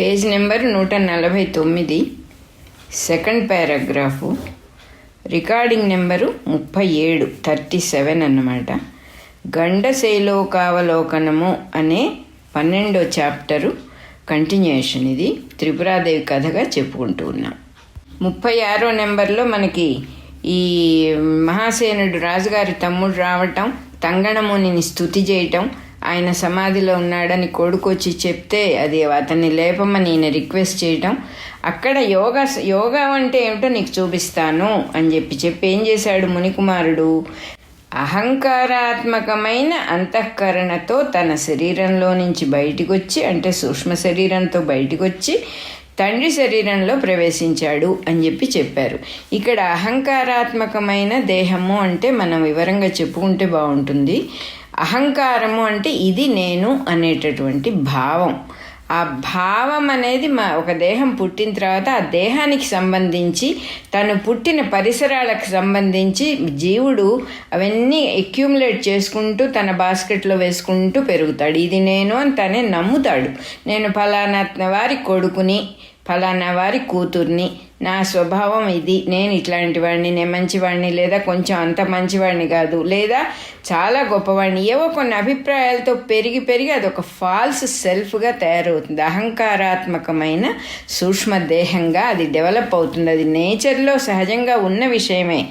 Page number నూట నలభై తొమ్మిది సెకండ్ పారాగ్రాఫు. రికార్డింగ్ నెంబరు ముప్పై ఏడు థర్టీ సెవెన్ అన్నమాట. గండశైలోకావలోకనము అనే పన్నెండో చాప్టరు కంటిన్యూషన్ ఇది. త్రిపురాదేవి కథగా చెప్పుకుంటూ ఉన్నాం. ముప్పై ఆరో నెంబర్లో మనకి ఈ మహాసేనుడు రాజుగారి తమ్ముడు రావటం తంగణమునిని స్థుతి చేయటం ఆయన సమాధిలో ఉన్నాడని కొడుకొచ్చి చెప్తే అది అతన్ని లేపమని ఈయన రిక్వెస్ట్ చేయటం అక్కడ యోగా యోగా అంటే ఏమిటో నీకు చూపిస్తాను అని చెప్పి చెప్పి ఏం చేశాడు మునికుమారుడు? అహంకారాత్మకమైన అంతఃకరణతో తన శరీరంలో నుంచి బయటికి వచ్చి అంటే సూక్ష్మ శరీరంతో బయటికి వచ్చి తండ్రి శరీరంలో ప్రవేశించాడు అని చెప్పి చెప్పారు. ఇక్కడ అహంకారాత్మకమైన దేహము అంటే మనం వివరంగా చెప్పుకుంటే బాగుంటుంది. అహంకారము అంటే ఇది నేను అనేటటువంటి భావం. ఆ భావం అనేది మా ఒక దేహం పుట్టిన తర్వాత ఆ దేహానికి సంబంధించి తను పుట్టిన పరిసరాలకు సంబంధించి జీవుడు అవన్నీ అక్యూములేట్ చేసుకుంటూ తన బాస్కెట్లో వేసుకుంటూ పెరుగుతాడు. ఇది నేను అని తనే నమ్ముతాడు. నేను ఫలానా వారి కొడుకుని ఫలానా వారి కూతుర్ని నా స్వభావం ఇది. నేను ఇట్లాంటి వాడిని నేను మంచివాడిని లేదా కొంచెం అంత మంచివాడిని కాదు. లేదా చాలా గొప్పవాడిని. ఏవో కొన్ని అభిప్రాయాలతో పెరిగి పెరిగి అదొక ఫాల్స్ సెల్ఫ్గా తయారవుతుంది. అహంకారాత్మకమైన సూక్ష్మ దేహంగా అది డెవలప్ అవుతుంది. అది నేచర్లో సహజంగా ఉన్న విషయమే.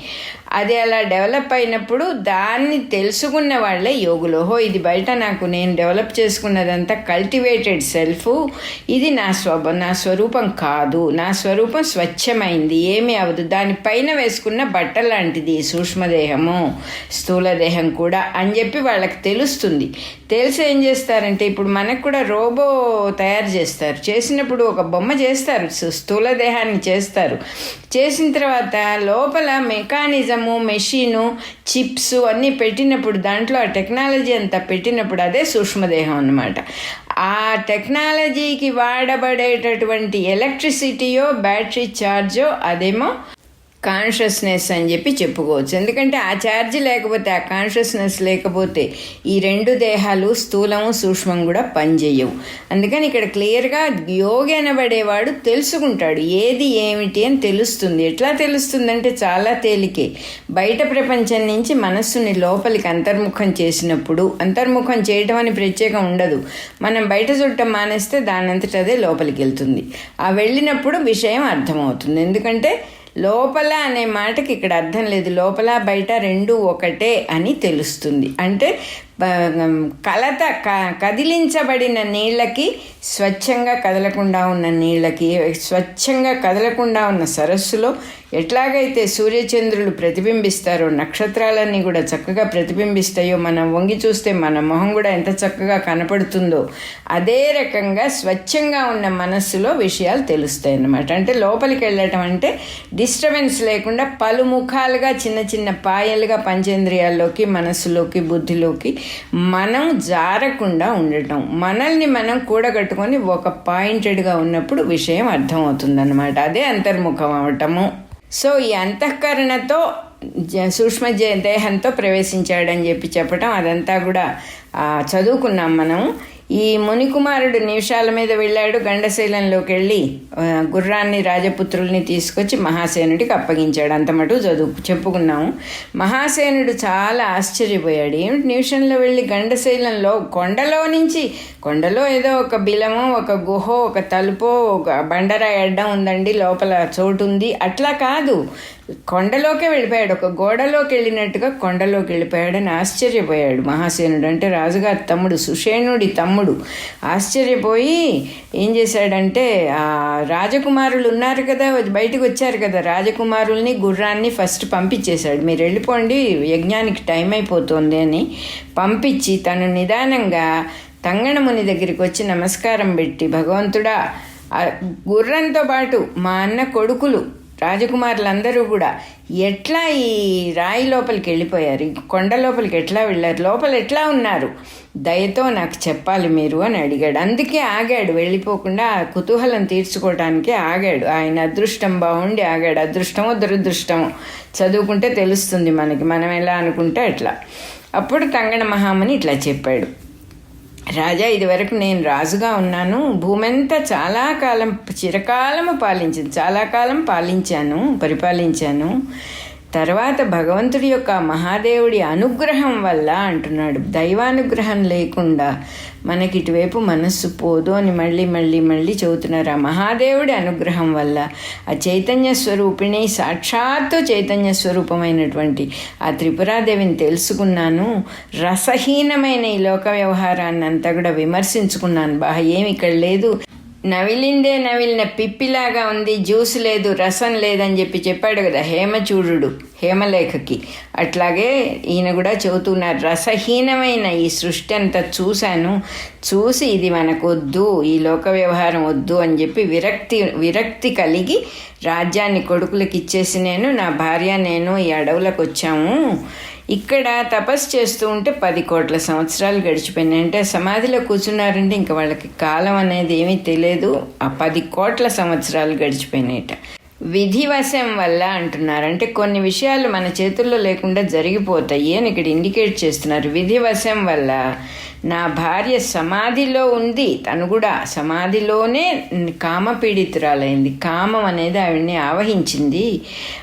అది అలా డెవలప్ అయినప్పుడు దాన్ని తెలుసుకున్న వాళ్ళే యోగులు. హో ఇది బయట నాకు నేను డెవలప్ చేసుకున్నదంతా కల్టివేటెడ్ సెల్ఫ్. ఇది నా స్వభ నా స్వరూపం కాదు. నా స్వరూపం స్వచ్ఛమైంది. ఏమీ అవదు. దానిపైన వేసుకున్న బట్ట లాంటిది సూక్ష్మదేహము స్థూలదేహం కూడా అని చెప్పి వాళ్ళకి తెలుస్తుంది. తెలిసి ఏం చేస్తారంటే ఇప్పుడు మనకు కూడా రోబో తయారు చేస్తారు. చేసినప్పుడు ఒక బొమ్మ చేస్తారు. స్థూల దేహాన్ని చేస్తారు. చేసిన తర్వాత లోపల మెకానిజము మెషీను చిప్స్ అన్నీ పెట్టినప్పుడు దాంట్లో ఆ టెక్నాలజీ అంతా పెట్టినప్పుడు అదే సూక్ష్మదేహం అన్నమాట. ఆ టెక్నాలజీకి వాడబడేటటువంటి ఎలక్ట్రిసిటీయో బ్యాటరీ ఛార్జో అదేమో కాన్షియస్నెస్ అని చెప్పి చెప్పుకోవచ్చు. ఎందుకంటే ఆ ఛార్జ్ లేకపోతే ఆ కాన్షియస్నెస్ లేకపోతే ఈ రెండు దేహాలు స్థూలము సూక్ష్మం కూడా పనిచేయవు. అందుకని ఇక్కడ క్లియర్గా యోగి అనబడేవాడు తెలుసుకుంటాడు. ఏది ఏమిటి అని తెలుస్తుంది. ఎట్లా తెలుస్తుందంటే చాలా తేలికే. బయట ప్రపంచం నుంచి మనస్సుని లోపలికి అంతర్ముఖం చేసినప్పుడు అంతర్ముఖం చేయటం అని ప్రత్యేకం ఉండదు. మనం బయట చూడటం మానేస్తే దానంతట అదే లోపలికి వెళ్తుంది. ఆ వెళ్ళినప్పుడు విషయం అర్థమవుతుంది. ఎందుకంటే లోపల అనే మాటకి ఇక్కడ అర్థం లేదు. లోపల బయట రెండు ఒకటే అని తెలుస్తుంది. అంటే కలత క కదిలించబడిన నీళ్ళకి స్వచ్ఛంగా కదలకుండా ఉన్న నీళ్ళకి స్వచ్ఛంగా కదలకుండా ఉన్న సరస్సులో ఎట్లాగైతే సూర్యచంద్రులు ప్రతిబింబిస్తారో నక్షత్రాలన్నీ కూడా చక్కగా ప్రతిబింబిస్తాయో మనం వంగి చూస్తే మన మొహం కూడా ఎంత చక్కగా కనపడుతుందో అదే రకంగా స్వచ్ఛంగా ఉన్న మనస్సులో విషయాలు తెలుస్తాయి అన్నమాట. అంటే లోపలికి వెళ్ళటం అంటే డిస్టర్బెన్స్ లేకుండా పలుముఖాలుగా చిన్న చిన్న పాయలుగా పంచేంద్రియాల్లోకి మనస్సులోకి బుద్ధిలోకి మనం జారకుండా ఉండటం. మనల్ని మనం కూడగట్టుకొని ఒక పాయింటెడ్గా ఉన్నప్పుడు విషయం అర్థమవుతుందన్నమాట. అదే అంతర్ముఖం అవటము. సో ఈ అంతఃకరణతో సూక్ష్మ దేహంతో ప్రవేశించాడని చెప్పి చెప్పటం అదంతా కూడా చదువుకున్నాం మనం. ఈ మునికుమారుడు నిమిషాల మీద వెళ్ళాడు గండశీలంలోకి వెళ్ళి గుర్రాన్ని రాజపుత్రుల్ని తీసుకొచ్చి మహాసేనుడికి అప్పగించాడు. అంత మటు చదువు చెప్పుకున్నాము. మహాసేనుడు చాలా ఆశ్చర్యపోయాడు. ఏమిటి నిమిషంలో వెళ్ళి గండశైలంలో కొండలో నుంచి కొండలో ఏదో ఒక బిలమో ఒక గుహో ఒక తలుపో ఒక బండరాయి అడ్డం ఉందండి లోపల చోటు ఉంది. అట్లా కాదు. కొండలోకే వెళ్ళిపోయాడు. ఒక గోడలోకి వెళ్ళినట్టుగా కొండలోకి వెళ్ళిపోయాడని ఆశ్చర్యపోయాడు మహాసేనుడు అంటే రాజుగారి తమ్ముడు సుషేణుడి తమ్ముడు ఆశ్చర్యపోయి ఏం చేశాడంటే ఆ రాజకుమారులు ఉన్నారు కదా బయటకు వచ్చారు కదా రాజకుమారుల్ని గుర్రాన్ని ఫస్ట్ పంపించేశాడు. మీరు వెళ్ళిపోండి యజ్ఞానికి టైం అయిపోతుంది అని పంపించి తను నిదానంగా తంగణముని దగ్గరికి వచ్చి నమస్కారం పెట్టి భగవంతుడా గుర్రంతో పాటు మా అన్న కొడుకులు రాజకుమారులందరూ కూడా ఎట్లా ఈ రాయి లోపలికి వెళ్ళిపోయారు? ఈ కొండ లోపలికి ఎట్లా వెళ్ళారు? లోపల ఎట్లా ఉన్నారు? దయతో నాకు చెప్పాలి మీరు అని అడిగాడు. అందుకే ఆగాడు. వెళ్ళిపోకుండా కుతూహలం తీర్చుకోవటానికి ఆగాడు. ఆయన అదృష్టం బాగుండి ఆగాడు. అదృష్టమో దురదృష్టమో చదువుకుంటే తెలుస్తుంది మనకి. మనం ఎలా అనుకుంటే అట్లా. అప్పుడు తంగణ మహామని ఇట్లా చెప్పాడు. రాజా ఇదివరకు నేను రాజుగా ఉన్నాను. భూమంతా చాలా కాలం చిరకాలము పాలించింది. చాలా కాలం పాలించాను పరిపాలించాను. తర్వాత భగవంతుడి యొక్క మహాదేవుడి అనుగ్రహం వల్ల అంటున్నాడు దైవానుగ్రహం లేకుండా మనకి ఇటువైపు మనస్సు పోదు అని మళ్ళీ మళ్ళీ మళ్ళీ చెబుతున్నారు. ఆ మహాదేవుడి అనుగ్రహం వల్ల ఆ చైతన్య స్వరూపిణి సాక్షాత్తు చైతన్య స్వరూపమైనటువంటి ఆ త్రిపురాదేవిని తెలుసుకున్నాను. రసహీనమైన ఈ లోక వ్యవహారాన్ని అంతా కూడా విమర్శించుకున్నాను. బాగా ఏమి ఇక్కడ లేదు. నవిలిందే నవిలిన పిప్పిలాగా ఉంది జ్యూస్ లేదు రసం లేదని చెప్పి చెప్పాడు కదా హేమచూడు హేమలేఖకి. అట్లాగే ఈయన కూడా చెబుతున్నారు రసహీనమైన ఈ సృష్టి అంతా చూశాను. చూసి ఇది మనకు వద్దు ఈ లోక వ్యవహారం వద్దు అని చెప్పి విరక్తి విరక్తి కలిగి రాజ్యాన్ని కొడుకులకి ఇచ్చేసి నేను నా భార్య నేను ఈ అడవులకు వచ్చాము ఇక్కడ తపస్సు చేస్తూ ఉంటే పది కోట్ల సంవత్సరాలు గడిచిపోయినాయి. అంటే సమాధిలో కూర్చున్నారంటే ఇంకా వాళ్ళకి కాలం అనేది ఏమీ తెలియదు. ఆ పది కోట్ల సంవత్సరాలు గడిచిపోయినాయట. విధివశం వల్ల అంటున్నారు. అంటే కొన్ని విషయాలు మన చేతుల్లో లేకుండా జరిగిపోతాయి అని ఇక్కడ ఇండికేట్ చేస్తున్నారు. విధివశం వల్ల నా భార్య సమాధిలో ఉంది. తను కూడా సమాధిలోనే కామపీడితురాలైంది. కామం అనేది ఆవిడని ఆవహించింది.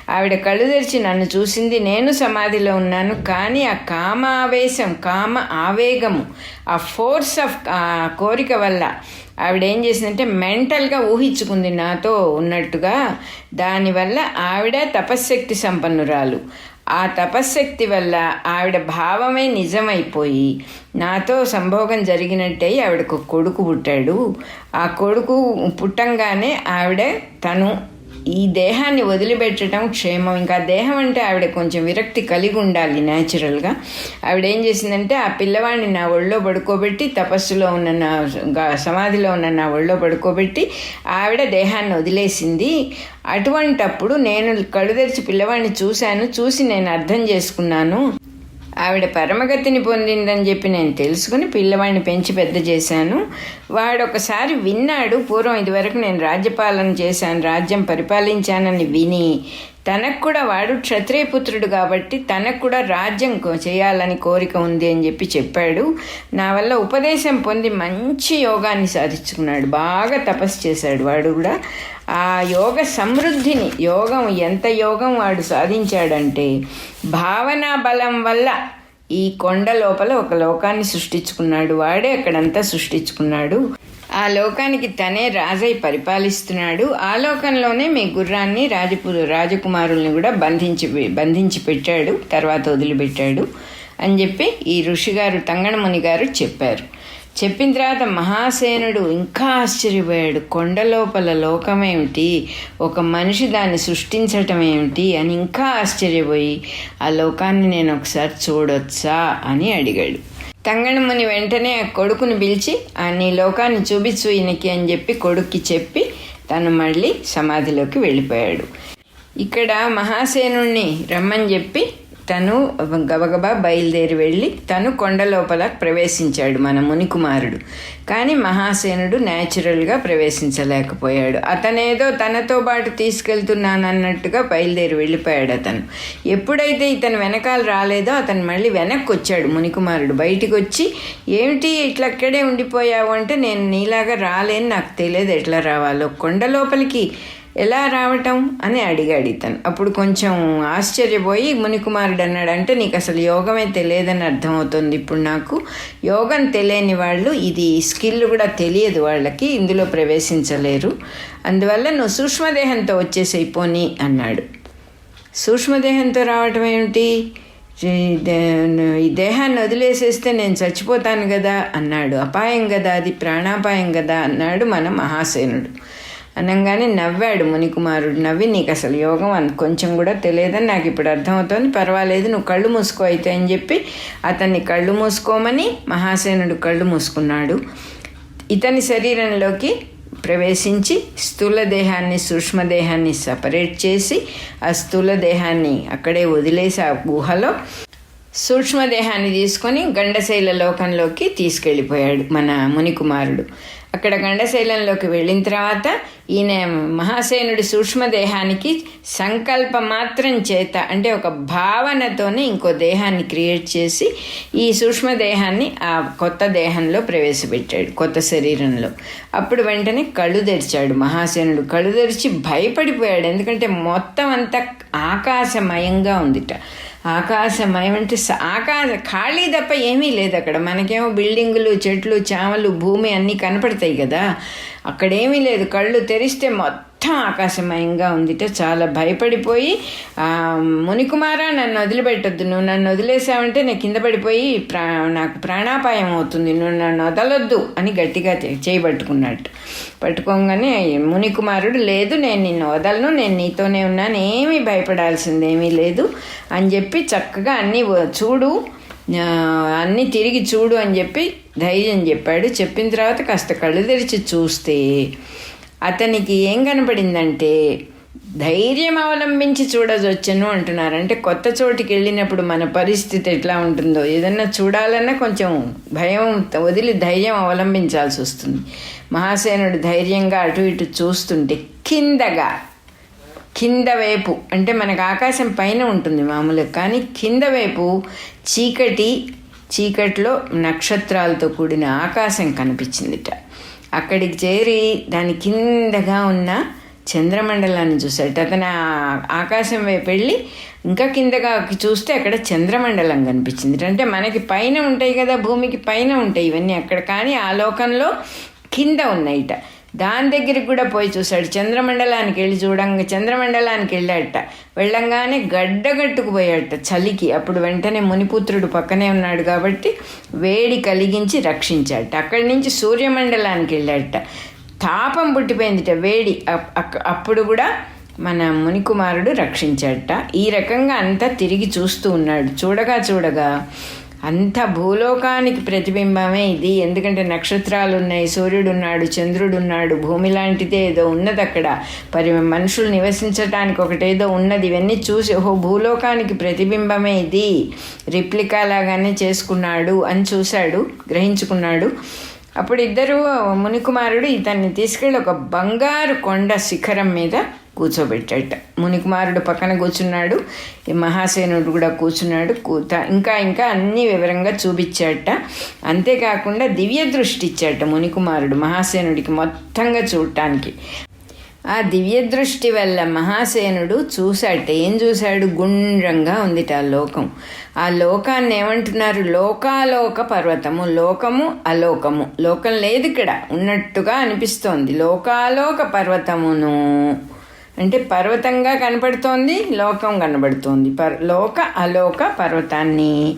ఆవిడ కళ్ళు తెరిచి నన్ను చూసింది నేను సమాధిలో ఉన్నాను. కానీ ఆ కామ ఆవేశం కామ ఆవేగము ఆ ఫోర్స్ ఆఫ్ కోరిక వల్ల ఆవిడ ఏం చేసిందంటే మెంటల్గా ఊహించుకుంది నాతో ఉన్నట్టుగా. దానివల్ల ఆవిడ తపశ్శక్తి సంపన్నురాలు. ఆ తపశ్శక్తి వల్ల ఆవిడ భావమే నిజమైపోయి నాతో సంభోగం జరిగినట్టే ఆవిడకు కొడుకు పుట్టాడు. ఆ కొడుకు పుట్టంగానే ఆవిడ తను ఈ దేహాన్ని వదిలిపెట్టడం క్షేమం. ఇంకా దేహం అంటే ఆవిడ కొంచెం విరక్తి కలిగి ఉండాలి న్యాచురల్గా. ఆవిడ ఏం చేసిందంటే ఆ పిల్లవాడిని నా ఒళ్ళో పడుకోబెట్టి తపస్సులో ఉన్న నా సమాధిలో ఉన్న నా ఒళ్ళో పడుకోబెట్టి ఆవిడ దేహాన్ని వదిలేసింది. అటువంటప్పుడు నేను కళ్ళు తెరిచి పిల్లవాడిని చూశాను. చూసి నేను అర్థం చేసుకున్నాను. ఆవిడ పరమగతిని పొందిందని చెప్పి నేను తెలుసుకుని పిల్లవాడిని పెంచి పెద్ద చేశాను. వాడు ఒకసారి విన్నాడు పూర్వం ఇదివరకు నేను రాజ్యపాలన చేశాను రాజ్యం పరిపాలించానని విని. తనకు కూడా వాడు క్షత్రియపుత్రుడు కాబట్టి తనకు కూడా రాజ్యం చేయాలని కోరిక ఉంది అని చెప్పి చెప్పాడు. నా వల్ల ఉపదేశం పొంది మంచి యోగాన్ని సాధించుకున్నాడు బాగా తపస్సు చేశాడు వాడు కూడా. ఆ యోగ సమృద్ధిని యోగం ఎంత యోగం వాడు సాధించాడంటే భావనా బలం వల్ల ఈ కొండ లోపల ఒక లోకాన్ని సృష్టించుకున్నాడు. వాడే అక్కడంతా సృష్టించుకున్నాడు. ఆ లోకానికి తనే రాజై పరిపాలిస్తున్నాడు. ఆ లోకంలోనే మీ గుర్రాన్ని రాజపు రాజకుమారుల్ని కూడా బంధించి బంధించి పెట్టాడు తర్వాత వదిలిపెట్టాడు అని చెప్పి ఈ ఋషిగారు తంగణముని గారు చెప్పారు. చెప్పిన తర్వాత మహాసేనుడు ఇంకా ఆశ్చర్యపోయాడు. కొండ లోపల లోకమేమిటి? ఒక మనిషి దాన్ని సృష్టించటం ఏమిటి అని ఇంకా ఆశ్చర్యపోయి ఆ లోకాన్ని నేను ఒకసారి చూడొచ్చా? అని అడిగాడు. తంగణముని వెంటనే ఆ కొడుకుని పిలిచి ఆ నీ లోకాన్ని చూపించు ఈయనకి అని చెప్పి కొడుక్కి చెప్పి తను మళ్ళీ సమాధిలోకి వెళ్ళిపోయాడు. ఇక్కడ మహాసేనుణ్ణి రమ్మని చెప్పి తను గబగబా బయలుదేరి వెళ్ళి తను కొండ లోపల ప్రవేశించాడు మన మునికుమారుడు. కానీ మహాసేనుడు న్యాచురల్గా ప్రవేశించలేకపోయాడు. అతనేదో తనతో పాటు తీసుకెళ్తున్నాను అన్నట్టుగా బయలుదేరి వెళ్ళిపోయాడు అతను. ఎప్పుడైతే ఇతను వెనకాల రాలేదో అతను మళ్ళీ వెనక్కి వచ్చాడు మునికుమారుడు. బయటికి వచ్చి ఏమిటి ఇట్లా అక్కడే ఉండిపోయావు? అంటే నేను నీలాగా రాలేని నాకు తెలియదు ఎట్లా రావాలో. కొండ లోపలికి ఎలా రావటం? అని అడిగాడు ఇతను. అప్పుడు కొంచెం ఆశ్చర్యపోయి మునికుమారుడు అన్నాడు అంటే నీకు అసలు యోగమే తెలియదని అర్థమవుతుంది ఇప్పుడు నాకు. యోగం తెలియని వాళ్ళు ఇది స్కిల్ కూడా తెలియదు వాళ్ళకి ఇందులో ప్రవేశించలేరు. అందువల్ల నువ్వు సూక్ష్మదేహంతో వచ్చేసేయి పోని అన్నాడు. సూక్ష్మదేహంతో రావటం ఏమిటి? ఈ దేహాన్ని వదిలేసేస్తే నేను చచ్చిపోతాను కదా అన్నాడు. అపాయం కదా అది ప్రాణాపాయం కదా అన్నాడు మన మహాసేనుడు. అనగానే నవ్వాడు మునికుమారుడు. నవ్వి నీకు అసలు యోగం అని కొంచెం కూడా తెలియదని నాకు ఇప్పుడు అర్థమవుతోంది. పర్వాలేదు నువ్వు కళ్ళు మూసుకో అయితే అని చెప్పి అతన్ని కళ్ళు మూసుకోమని మహాసేనుడు కళ్ళు మూసుకున్నాడు. ఇతని శరీరంలోకి ప్రవేశించి స్థూల దేహాన్ని సూక్ష్మదేహాన్ని సపరేట్ చేసి ఆ స్థూల దేహాన్ని అక్కడే వదిలేసి ఆ గుహలో సూక్ష్మదేహాన్ని తీసుకొని గండశైల లోకంలోకి తీసుకెళ్ళిపోయాడు మన మునికుమారుడు. అక్కడ గండశైలంలోకి వెళ్ళిన తర్వాత ఈయన మహాసేనుడి సూక్ష్మదేహానికి సంకల్ప మాత్రం చేత అంటే ఒక భావనతోనే ఇంకో దేహాన్ని క్రియేట్ చేసి ఈ సూక్ష్మదేహాన్ని ఆ కొత్త దేహంలో ప్రవేశపెట్టాడు కొత్త శరీరంలో. అప్పుడు వెంటనే కళ్ళు తెరిచాడు మహాసేనుడు. కళ్ళు తెరిచి భయపడిపోయాడు ఎందుకంటే మొత్తం అంతా ఆకాశమయంగా ఉందిట. ఆకాశమయం అంటే ఆకాశ ఖాళీ తప్ప ఏమీ లేదు అక్కడ. మనకేమో బిల్డింగులు చెట్లు చామలు భూమి అన్నీ కనపడతాయి కదా. అక్కడేమీ లేదు. కళ్ళు తెరిస్తే మొత్తం ఆకాశమయంగా ఉందిట చాలా భయపడిపోయి మునికుమారా నన్ను వదిలిపెట్టొద్దు. నువ్వు నన్ను వదిలేసావంటే నేను కింద పడిపోయి ప్రా నాకు ప్రాణాపాయం అవుతుంది. నువ్వు నన్ను వదలొద్దు అని గట్టిగా చేయబట్టుకున్నట్టు చేయి పట్టుకున్నట్టు. పట్టుకోగానే మునికుమారుడు లేదు నేను నిన్ను వదలను నేను నీతోనే ఉన్నాను ఏమీ భయపడాల్సిందేమీ లేదు అని చెప్పి చక్కగా అన్నీ చూడు అన్నీ తిరిగి చూడు అని చెప్పి ధైర్యం చెప్పాడు. చెప్పిన తర్వాత కాస్త కళ్ళు తెరిచి చూస్తే అతనికి ఏం కనపడిందంటే ధైర్యం అవలంబించి చూడవచ్చును అంటున్నారు. అంటే కొత్త చోటికి వెళ్ళినప్పుడు మన పరిస్థితి ఎట్లా ఉంటుందో ఏదన్నా చూడాలన్నా కొంచెం భయం వదిలి ధైర్యం అవలంబించాల్సి వస్తుంది. మహాసేనుడు ధైర్యంగా అటు ఇటు చూస్తుంటే కిందగా కింద వైపు అంటే మనకు ఆకాశం పైన ఉంటుంది మామూలుగా కానీ కింద వైపు చీకటి చీకటిలో నక్షత్రాలతో కూడిన ఆకాశం కనిపించిందిట. అక్కడికి చేరి దాని కిందగా ఉన్న చంద్రమండలాన్ని చూశాడు. అతను ఆకాశం వైపు వెళ్ళి ఇంకా కిందగా చూస్తే అక్కడ చంద్రమండలం కనిపించింది. అంటే మనకి పైన ఉంటాయి కదా భూమికి పైన ఉంటాయి ఇవన్నీ అక్కడ. కానీ ఆ లోకంలో కింద ఉన్నాయిట. దాని దగ్గరికి కూడా పోయి చూశాడు. చంద్రమండలానికి వెళ్ళి చూడంగా చంద్రమండలానికి వెళ్ళాడట. వెళ్ళంగానే గడ్డగట్టుకుపోయాడట చలికి. అప్పుడు వెంటనే మునిపుత్రుడు పక్కనే ఉన్నాడు కాబట్టి వేడి కలిగించి రక్షించాడట. అక్కడి నుంచి సూర్యమండలానికి వెళ్ళాడట. తాపం పుట్టిపోయిందిట వేడి. అప్పుడు కూడా మన మునికుమారుడు రక్షించాడట. ఈ రకంగా అంతా తిరిగి చూస్తూ ఉన్నాడు. చూడగా చూడగా అంత భూలోకానికి ప్రతిబింబమే ఇది. ఎందుకంటే నక్షత్రాలు ఉన్నాయి సూర్యుడు ఉన్నాడు చంద్రుడు ఉన్నాడు భూమి లాంటిదే ఏదో ఉన్నది అక్కడ. పరి మనుషులు నివసించటానికి ఒకటేదో ఉన్నది. ఇవన్నీ చూసి ఓహో భూలోకానికి ప్రతిబింబమే ఇది. రిప్లికా లాగానే చేసుకున్నాడు అని చూశాడు గ్రహించుకున్నాడు. అప్పుడు ఇద్దరు మునికుమారుడు ఇతన్ని తీసుకెళ్ళి ఒక బంగారు కొండ శిఖరం మీద కూర్చోబెట్టాట. మునికుమారుడు పక్కన కూర్చున్నాడు. ఈ మహాసేనుడు కూడా కూర్చున్నాడు. కూత ఇంకా ఇంకా అన్ని వివరంగా చూపించాట. అంతేకాకుండా దివ్య దృష్టి ఇచ్చాట మునికుమారుడు మహాసేనుడికి మొత్తంగా చూడటానికి. ఆ దివ్య దృష్టి వల్ల మహాసేనుడు చూశాట. ఏం చూశాడు? గుండ్రంగా ఉంది ఆ లోకం. ఆ లోకాన్ని ఏమంటున్నారు? లోకాలోక పర్వతము. లోకము అలోకము. లోకం లేదు ఇక్కడ. ఉన్నట్టుగా అనిపిస్తోంది. లోకాలోక పర్వతమును అంటే పర్వతంగా కనపడుతోంది లోకం కనబడుతోంది. పర్ లోక అలోక పర్వతాన్ని.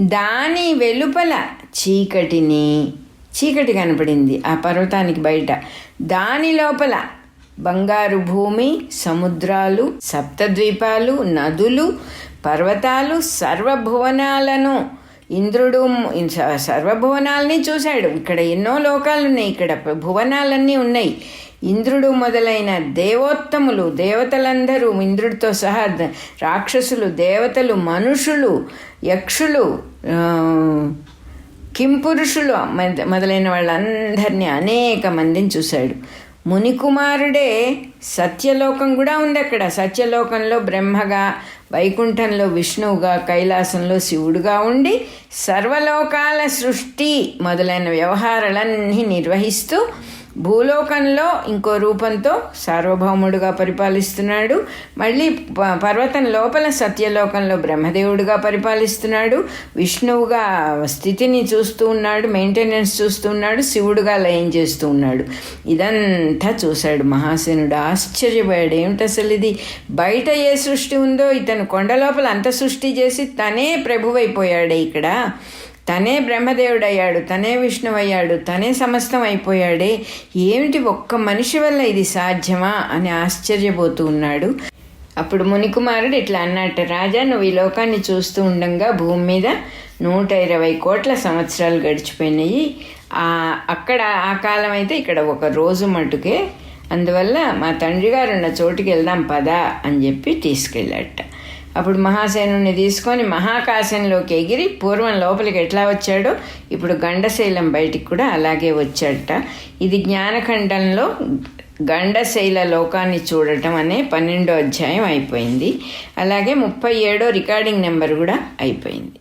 దాని వెలుపల చీకటిని చీకటి కనపడింది ఆ పర్వతానికి బయట. దాని లోపల బంగారు భూమి సముద్రాలు సప్తద్వీపాలు నదులు పర్వతాలు సర్వభువనాలను. ఇంద్రుడు సర్వభువనాలని చూశాడు. ఇక్కడ ఎన్నో లోకాలు ఉన్నాయి ఇక్కడ భువనాలన్నీ ఉన్నాయి. ఇంద్రుడు మొదలైన దేవోత్తములు దేవతలందరూ ఇంద్రుడితో సహా రాక్షసులు దేవతలు మనుషులు యక్షులు కింపురుషులు మొదలైన వాళ్ళందరినీ అనేక మందిని చూశాడు. మునికుమారుడే సత్యలోకం కూడా ఉంది అక్కడ. సత్యలోకంలో బ్రహ్మగా వైకుంఠంలో విష్ణువుగా కైలాసంలో శివుడుగా ఉండి సర్వలోకాల సృష్టి మొదలైన వ్యవహారాలన్నీ నిర్వహిస్తూ భూలోకంలో ఇంకో రూపంతో సార్వభౌముడుగా పరిపాలిస్తున్నాడు. మళ్ళీ ప- పర్వతం లోపల సత్యలోకంలో బ్రహ్మదేవుడుగా పరిపాలిస్తున్నాడు. విష్ణువుగా స్థితిని చూస్తూ ఉన్నాడు. మెయింటెనెన్స్ చూస్తూ ఉన్నాడు. శివుడుగా లయం చేస్తూ ఉన్నాడు. ఇదంతా చూశాడు మహాసేనుడు ఆశ్చర్యపోయాడు. ఏమిటి అసలు ఇది? బయట ఏ సృష్టి ఉందో ఇతను కొండ లోపల అంత సృష్టి చేసి తనే ప్రభువైపోయాడే ఇక్కడ. తనే బ్రహ్మదేవుడయ్యాడు తనే విష్ణువయ్యాడు తనే సమస్తం అయిపోయాడే ఏమిటి ఒక్క మనిషి వల్ల ఇది సాధ్యమా అని ఆశ్చర్యపోతూ ఉన్నాడు. అప్పుడు మునికుమారుడు ఇట్లా అన్నట్ట రాజా నువ్వు ఈ లోకాన్ని చూస్తూ ఉండంగా భూమి మీద. నూట ఇరవై కోట్ల సంవత్సరాలు గడిచిపోయినాయి. ఆ అక్కడ ఆ కాలం అయితే ఇక్కడ ఒక రోజు మటుకే. అందువల్ల మా తండ్రి గారు ఉన్న చోటుకి వెళ్దాం పదా అని చెప్పి తీసుకెళ్ళాట. అప్పుడు మహాసేనుని తీసుకొని మహాకాశంలోకి ఎగిరి పూర్వం లోపలికి ఎట్లా వచ్చాడో ఇప్పుడు గండశైలం బయటికి కూడా అలాగే వచ్చాడట. ఇది జ్ఞానఖండంలో గండశైల లోకాన్ని చూడటం అనే పన్నెండో అధ్యాయం అయిపోయింది. అలాగే ముప్పై ఏడో రికార్డింగ్ నెంబర్ కూడా అయిపోయింది.